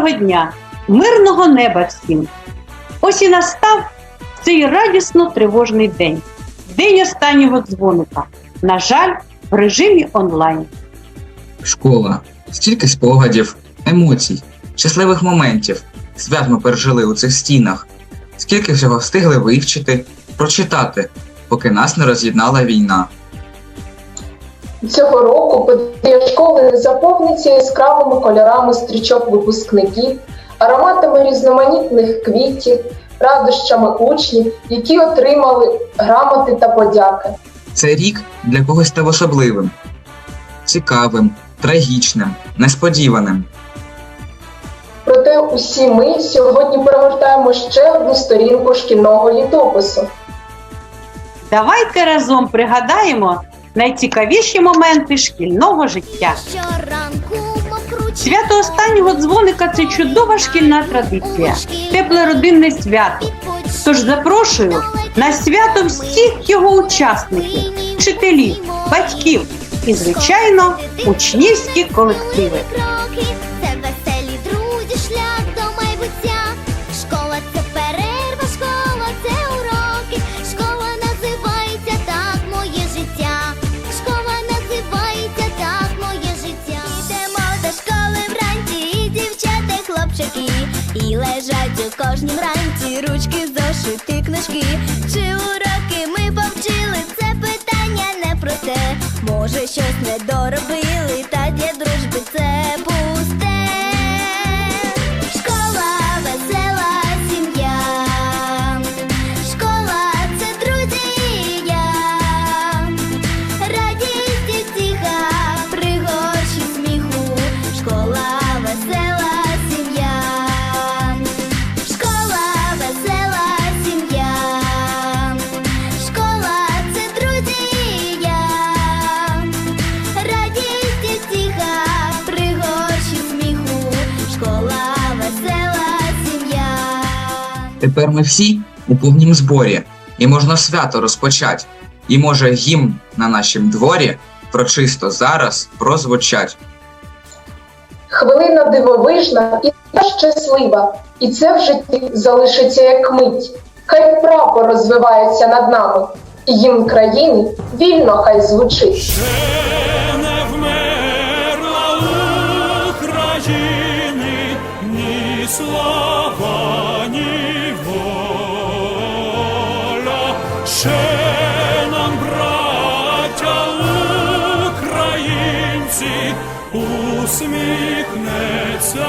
Доброго дня, мирного неба всім! Ось і настав цей радісно тривожний день. День останнього дзвоника. На жаль, в режимі онлайн. Школа. Стільки спогадів, емоцій, щасливих моментів, свят ми пережили у цих стінах. Скільки всього встигли вивчити, прочитати, поки нас не роз'єднала війна. Цього року подія школи заповниться яскравими кольорами стрічок випускників, ароматами різноманітних квітів, радощами учнів, які отримали грамоти та подяки. Цей рік для когось став особливим, цікавим, трагічним, несподіваним. Проте усі ми сьогодні перегортаємо ще одну сторінку шкільного літопису. Давайте разом пригадаємо найцікавіші моменти шкільного життя. Свято останнього дзвоника це чудова шкільна традиція, тепле родинне свято. Тож запрошую на свято всіх його учасників, вчителів, батьків і, звичайно, учнівські колективи. Лежать у Тепер ми всі у повнім зборі, і можна свято розпочать. І може гімн на нашім дворі прочисто зараз прозвучать. Хвилина дивовижна і та щаслива, і це в житті залишиться як мить. Хай прапор розвивається над нами, і їм країни вільно хай звучить. Ще не ні усміхнеться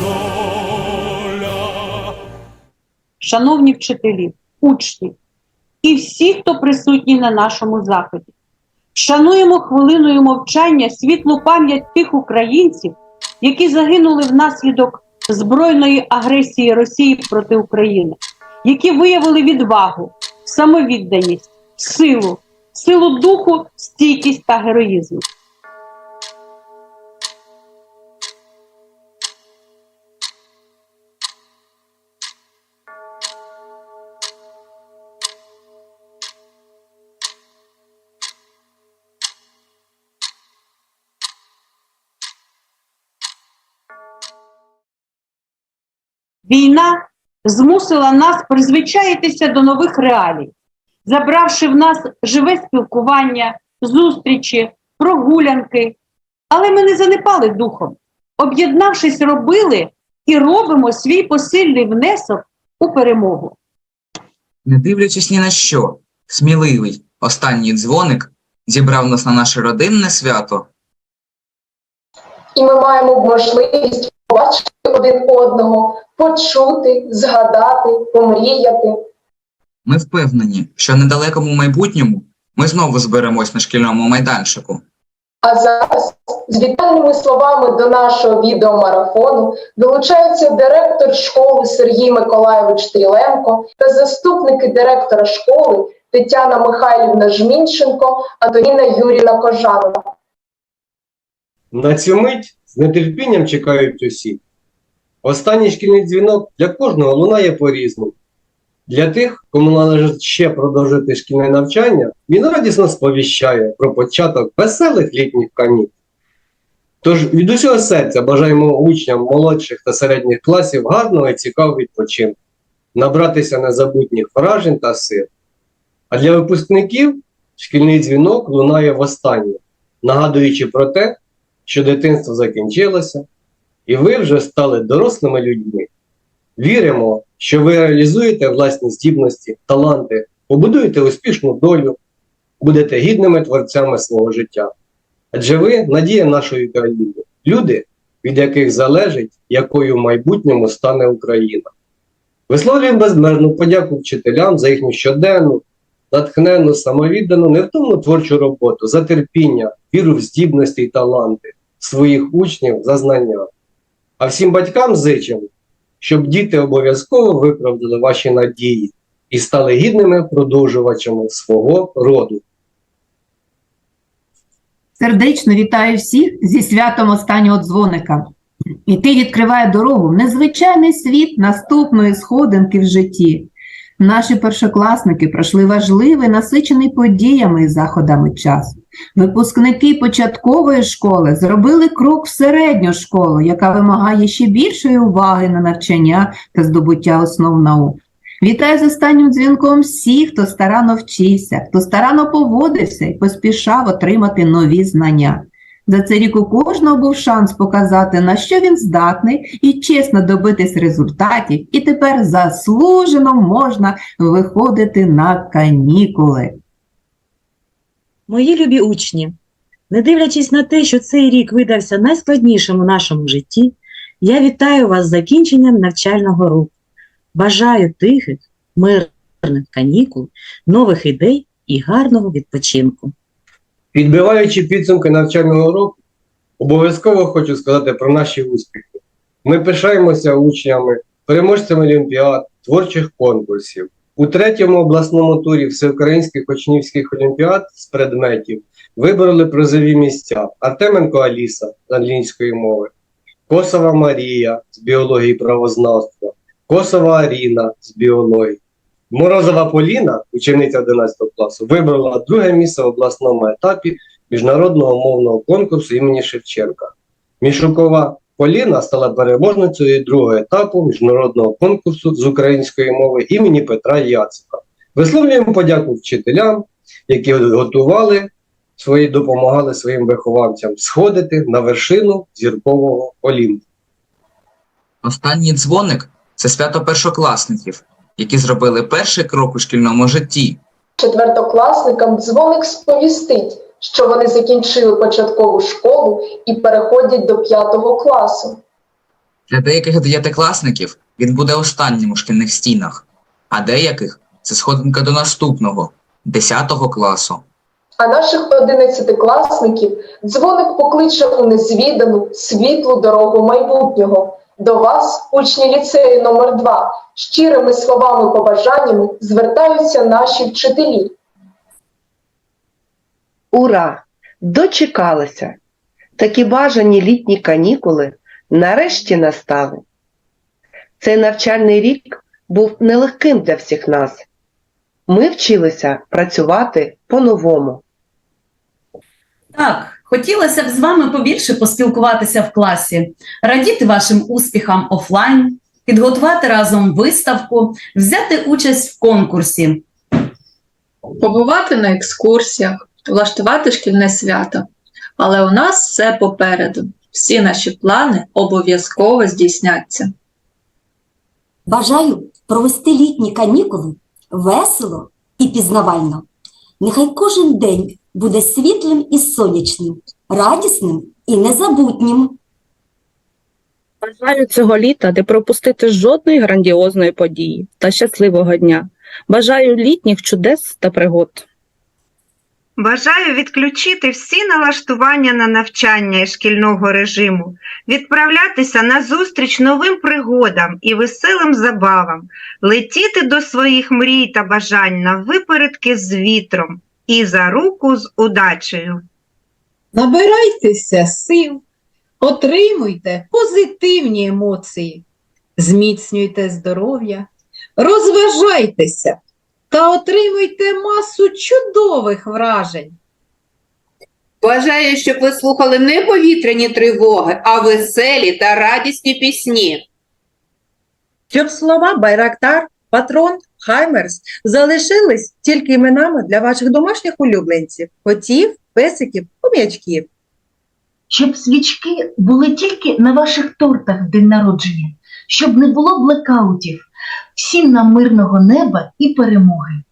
доля. Шановні вчителі, учні і всі, хто присутні на нашому заході. Шануємо хвилиною мовчання світлу пам'ять тих українців, які загинули внаслідок збройної агресії Росії проти України, які виявили відвагу, самовідданість, силу, силу духу, стійкість та героїзм. Війна змусила нас призвичаїтися до нових реалій, забравши в нас живе спілкування, зустрічі, прогулянки. Але ми не занепали духом. Об'єднавшись, робили і робимо свій посильний внесок у перемогу. Не дивлячись ні на що, сміливий останній дзвоник зібрав нас на наше родинне свято. І ми маємо можливість побачити один одного, почути, згадати, помріяти. Ми впевнені, що в недалекому майбутньому ми знову зберемось на шкільному майданчику. А зараз з вітальними словами до нашого відеомарафону долучаються директор школи Сергій Миколайович Стріленко та заступники директора школи Тетяна Михайлівна Жмінченко, Антоніна Юріна Кожанова. На цю мить з нетерпінням чекають усі. Останній шкільний дзвінок для кожного лунає по-різному. Для тих, кому належить ще продовжити шкільне навчання, він радісно сповіщає про початок веселих літніх канікул. Тож від усього серця бажаємо учням молодших та середніх класів гарного і цікавого відпочинку, набратися незабутніх вражень та сил. А для випускників шкільний дзвінок лунає востаннє, нагадуючи про те, що дитинство закінчилося, і ви вже стали дорослими людьми. Віримо, що ви реалізуєте власні здібності, таланти, побудуєте успішну долю, будете гідними творцями свого життя. Адже ви надія нашої країни, люди, від яких залежить, якою в майбутньому стане Україна. Висловлюємо безмежну подяку вчителям за їхню щоденну, натхненну, самовіддану, невтомну творчу роботу, за терпіння, віру в здібності і таланти своїх учнів за знання. А всім батькам зичимо, щоб діти обов'язково виправдали ваші надії і стали гідними продовжувачами свого роду. Сердечно вітаю всіх зі святом останнього дзвоника. І ти відкриває дорогу незвичайний світ наступної сходинки в житті. Наші першокласники пройшли важливий, насичений подіями і заходами час. Випускники початкової школи зробили крок в середню школу, яка вимагає ще більшої уваги на навчання та здобуття основ наук. Вітаю з останнім дзвінком всіх, хто старанно вчився, хто старанно поводився і поспішав отримати нові знання. За цей рік у кожного був шанс показати, на що він здатний, і чесно добитись результатів, і тепер заслужено можна виходити на канікули. Мої любі учні, не дивлячись на те, що цей рік видався найскладнішим у нашому житті, я вітаю вас з закінченням навчального року. Бажаю тихих, мирних канікул, нових ідей і гарного відпочинку. Підбиваючи підсумки навчального року, обов'язково хочу сказати про наші успіхи. Ми пишаємося учнями, переможцями олімпіад, творчих конкурсів. У третьому обласному турі всеукраїнських учнівських олімпіад з предметів вибороли призові місця Артеменко Аліса з англійської мови, Косова Марія з біології правознавства, Косова Аріна з біології. Морозова Поліна, учениця 11 класу, вибрала друге місце в обласному етапі міжнародного мовного конкурсу імені Шевченка. Мішукова Поліна стала переможницею другого етапу міжнародного конкурсу з української мови імені Петра Яцика. Висловлюємо подяку вчителям, які готували свої, допомагали своїм вихованцям сходити на вершину зіркового Олімпу. Останній дзвоник це свято першокласників, які зробили перший крок у шкільному житті. Четвертокласникам дзвоник сповістить, що вони закінчили початкову школу і переходять до п'ятого класу. Для деяких дев'ятикласників він буде останнім у шкільних стінах, а деяких це сходинка до наступного, 10 класу. А наших одинадцятикласників дзвоник покличе у незвідану світлу дорогу майбутнього. До вас, учні ліцею номер 2 щирими словами побажаннями звертаються наші вчителі. Ура! Дочекалися! Такі бажані літні канікули нарешті настали. Цей навчальний рік був нелегким для всіх нас. Ми вчилися працювати по-новому. Так, хотілося б з вами побільше поспілкуватися в класі, радіти вашим успіхам офлайн, підготувати разом виставку, взяти участь в конкурсі. побувати на екскурсіях, влаштувати шкільне свято. Але у нас все попереду. Всі наші плани обов'язково здійсняться. Бажаю провести літні канікули весело і пізнавально. Нехай кожен день буде світлим і сонячним, радісним і незабутнім. Бажаю цього літа не пропустити жодної грандіозної події та щасливого дня. Бажаю літніх чудес та пригод. Бажаю відключити всі налаштування на навчання і шкільного режиму, відправлятися на зустріч новим пригодам і веселим забавам, летіти до своїх мрій та бажань на випередки з вітром і за руку з удачею. Набирайтеся сил, отримуйте позитивні емоції, зміцнюйте здоров'я, розважайтеся та отримуйте масу чудових вражень. Бажаю, щоб ви слухали не повітряні тривоги, а веселі та радісні пісні. Щоб слова Байрактар, Патрон, Хаймерс залишились тільки іменами для ваших домашніх улюбленців, котів, песиків, хом'ячків. Щоб свічки були тільки на ваших тортах в день народження, щоб не було блекаутів. Всім нам мирного неба і перемоги.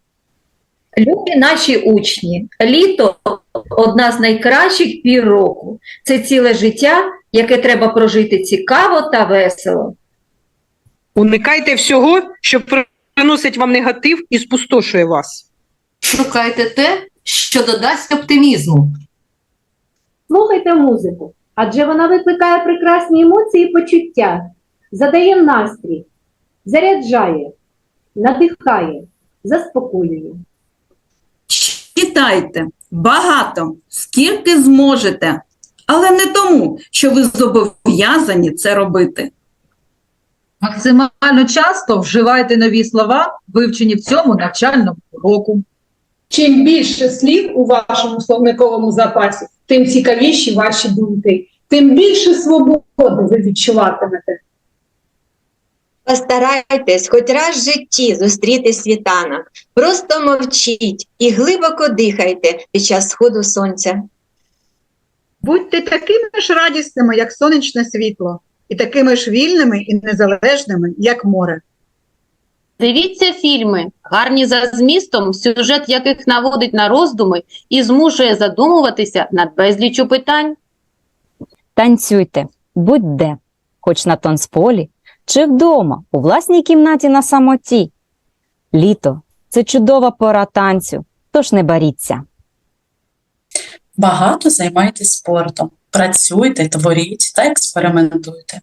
Любі наші учні, літо одна з найкращих пір року. Це ціле життя, яке треба прожити цікаво та весело. Уникайте всього, що приносить вам негатив і спустошує вас. Шукайте те, що додасть оптимізму. Слухайте музику, адже вона викликає прекрасні емоції і почуття, задає настрій, заряджає, надихає, заспокоює. Читайте багато, скільки зможете, але не тому, що ви зобов'язані це робити. Максимально часто вживайте нові слова, вивчені в цьому навчальному року. Чим більше слів у вашому словниковому запасі, тим цікавіші ваші думки, тим більше свободи ви відчуватимете. Постарайтесь хоч раз в житті зустріти світанок. Просто мовчіть і глибоко дихайте під час сходу сонця. Будьте такими ж радісними, як сонячне світло, і такими ж вільними і незалежними, як море. Дивіться фільми, гарні за змістом, сюжет яких наводить на роздуми і змушує задумуватися над безліччю питань. Танцюйте будь-де, хоч на танцполі, чи вдома, у власній кімнаті на самоті. Літо це чудова пора танцю, тож не боріться. Багато займайтесь спортом, працюйте, творіть та експериментуйте.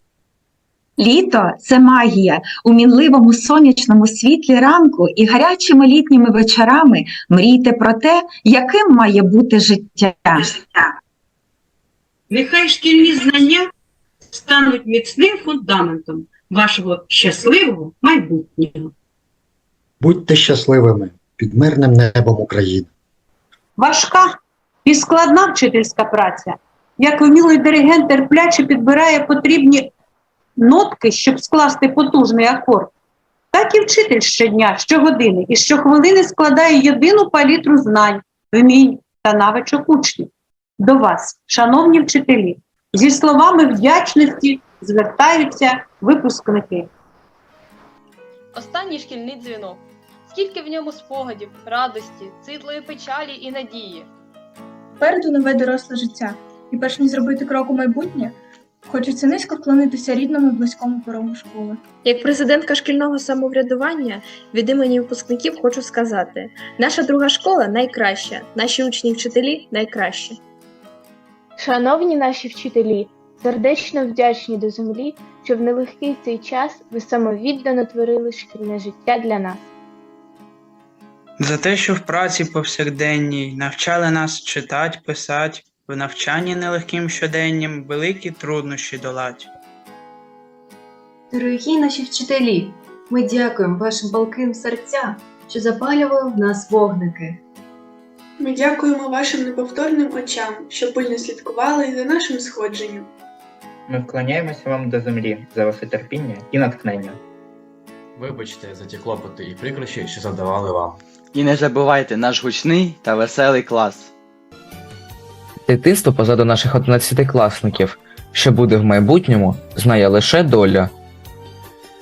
Літо це магія. У мінливому сонячному світлі ранку і гарячими літніми вечорами мрійте про те, яким має бути життя. Нехай шкільні знання стануть міцним фундаментом вашого щасливого майбутнього. Будьте щасливими під мирним небом України. Важка і складна вчительська праця, як вмілий диригент терпляче підбирає потрібні нотки, щоб скласти потужний акорд, так і вчитель щодня, щогодини і щохвилини складає єдину палітру знань, вмінь та навичок учнів. До вас, шановні вчителі, зі словами вдячності звертаються випускники. Останній шкільний дзвінок. Скільки в ньому спогадів, радості, світлої печалі і надії. Попереду нове доросле життя, і перш ніж зробити крок у майбутнє, хочеться низько вклонитися рідному і близькому порогу школи. Як президентка шкільного самоврядування від імені випускників хочу сказати: наша друга школа найкраща, наші учні і вчителі найкращі. Шановні наші вчителі, сердечно вдячні до землі, що в нелегкий цей час ви самовіддано творили шкільне життя для нас. За те, що в праці повсякденній навчали нас читать, писать, в навчанні нелегким щоденнім великі труднощі долать. Дорогі наші вчителі, ми дякуємо вашим палким серцям, що запалювали в нас вогники. Ми дякуємо вашим неповторним очам, що пильно слідкували за нашим сходженням. Ми вклоняємося вам до землі за ваше терпіння і натхнення. Вибачте за ті клопоти і прикрощі, що завдавали вам. І не забувайте наш гучний та веселий клас. Дитинство позаду наших одинадцятикласників, що буде в майбутньому, знає лише доля.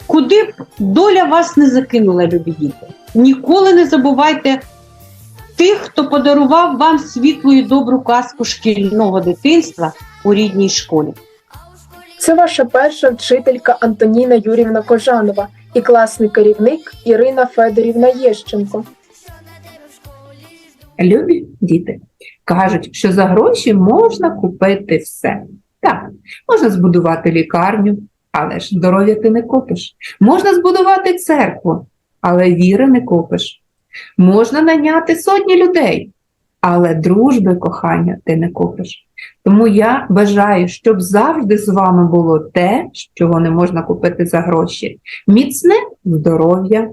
Куди б доля вас не закинула, любі діти, ніколи не забувайте тих, хто подарував вам світлу і добру казку шкільного дитинства у рідній школі. Це ваша перша вчителька Антоніна Юрівна Кожанова і класний керівник Ірина Федорівна Єщенко. Любі діти, кажуть, що за гроші можна купити все. Так, можна збудувати лікарню, але ж здоров'я ти не купиш. Можна збудувати церкву, але віри не купиш. Можна наняти сотні людей, але дружби, кохання ти не купиш. Тому я бажаю, щоб завжди з вами було те, чого не можна купити за гроші: міцне здоров'я,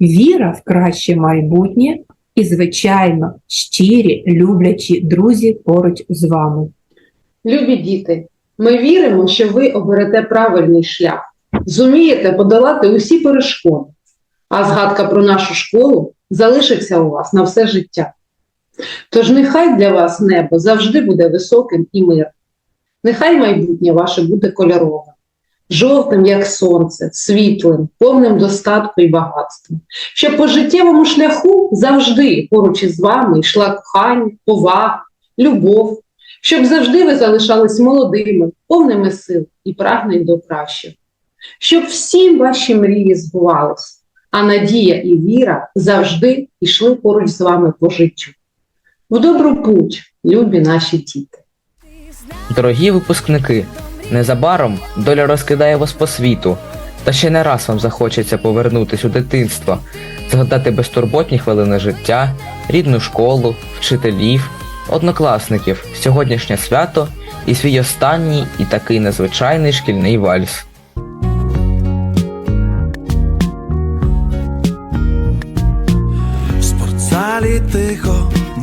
віра в краще майбутнє і, звичайно, щирі, люблячі друзі поруч з вами. Любі діти, ми віримо, що ви оберете правильний шлях, зумієте подолати усі перешкоди, а згадка про нашу школу залишиться у вас на все життя. Тож нехай для вас небо завжди буде високим і мирним. Нехай майбутнє ваше буде кольоровим, жовтим, як сонце, світлим, повним достатку і багатства, щоб по життєвому шляху завжди поруч із вами йшла кохання, повага, любов, щоб завжди ви залишались молодими, повними сил і прагнень до кращого, щоб всі ваші мрії збувалися, а надія і віра завжди йшли поруч з вами по життю. В добру путь, любі наші діти! Дорогі випускники, незабаром доля розкидає вас по світу, та ще не раз вам захочеться повернутись у дитинство, згадати безтурботні хвилини життя, рідну школу, вчителів, однокласників, сьогоднішнє свято і свій останній і такий незвичайний шкільний вальс. В спортзалі тихо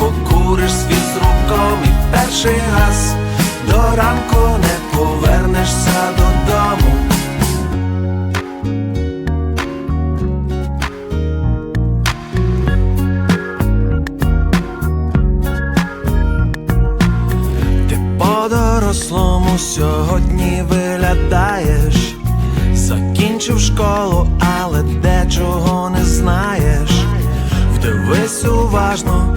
покуриш свій з руком і перший раз до ранку не повернешся додому. Ти по-дорослому сьогодні виглядаєш, закінчив школу, але дечого не знаєш. Вдивись уважно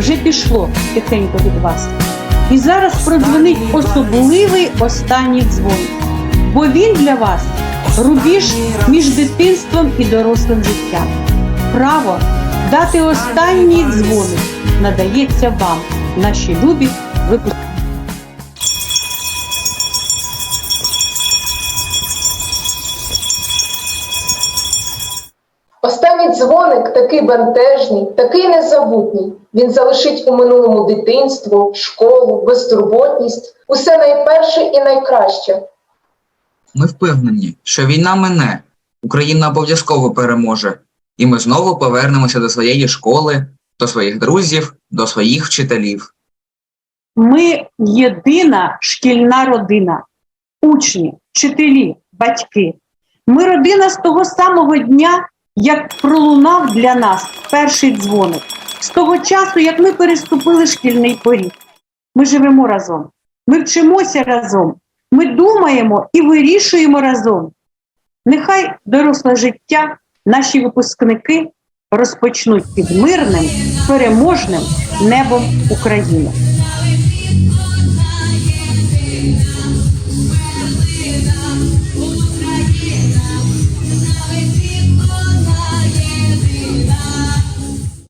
вже пішло тихенько від вас. І зараз продзвонить особливий останній дзвон, бо він для вас рубіж між дитинством і дорослим життям. Право дати останній дзвоник надається вам, наші любі випускники. Дзвоник такий бентежний, такий незабутній. Він залишить у минулому дитинство, школу, безтурботність, усе найперше і найкраще. Ми впевнені, що війна мине, Україна обов'язково переможе, і ми знову повернемося до своєї школи, до своїх друзів, до своїх вчителів. Ми єдина шкільна родина, учні, вчителі, батьки. Ми родина з того самого дня, як пролунав для нас перший дзвоник, з того часу, як ми переступили шкільний поріг. Ми живемо разом, ми вчимося разом, ми думаємо і вирішуємо разом. Нехай доросле життя наші випускники розпочнуть під мирним, переможним небом України.